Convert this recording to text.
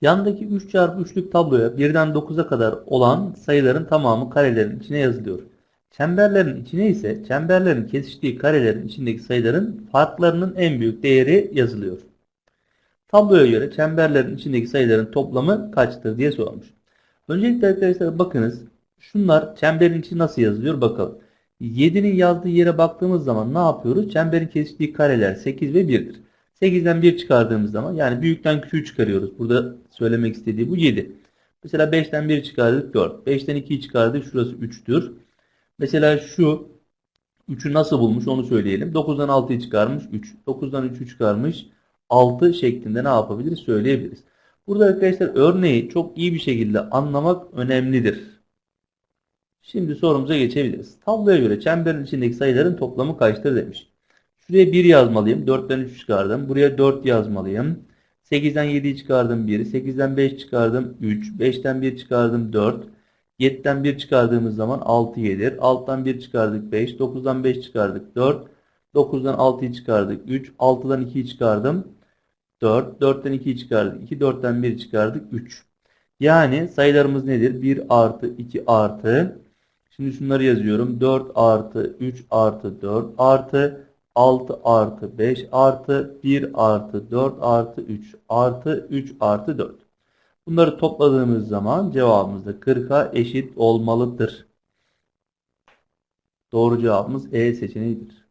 Yandaki 3 çarpı 3'lük tabloya 1'den 9'a kadar olan sayıların tamamı karelerin içine yazılıyor. Çemberlerin içine ise çemberlerin kesiştiği karelerin içindeki sayıların farklarının en büyük değeri yazılıyor. Tabloya göre çemberlerin içindeki sayıların toplamı kaçtır diye sormuş. Öncelikle arkadaşlar bakınız. Şunlar çemberin içi nasıl yazılıyor bakalım. 7'nin yazdığı yere baktığımız zaman ne yapıyoruz? Çemberin kesiştiği kareler 8 ve 1'dir. 8'den 1 çıkardığımız zaman yani büyükten küçüğü çıkarıyoruz. Burada söylemek istediği bu 7. Mesela 5'ten 1 çıkardık 4. 5'ten 2'yi çıkardık şurası 3'tür. Mesela şu 3'ü nasıl bulmuş onu söyleyelim. 9'dan 6'yı çıkarmış 3. 9'dan 3'ü çıkarmış 6 şeklinde ne yapabiliriz söyleyebiliriz. Burada arkadaşlar örneği çok iyi bir şekilde anlamak önemlidir. Şimdi sorumuza geçebiliriz. Tabloya göre çemberin içindeki sayıların toplamı kaçtır demiş. Şuraya 1 yazmalıyım. 4'ten 3 çıkardım. Buraya 4 yazmalıyım. 8'den 7'yi çıkardım 1. 8'den 5 çıkardım 3. 5'ten 1 çıkardım 4. 7'den 1 çıkardığımız zaman 6 gelir. 6'dan 1 çıkardık 5. 9'dan 5 çıkardık 4. 9'dan 6'yı çıkardık 3. 6'dan 2'yi çıkardım 4. 4'ten 2'yi çıkardık 2. 4'ten 1 çıkardık 3. Yani sayılarımız nedir? 1 artı 2 artı. Şimdi şunları yazıyorum. 4 artı 3 artı 4 artı 6 artı 5 artı 1 artı 4 artı 3 artı 3 artı 4. Bunları topladığımız zaman cevabımız da 40'a eşit olmalıdır. Doğru cevabımız E seçeneğidir.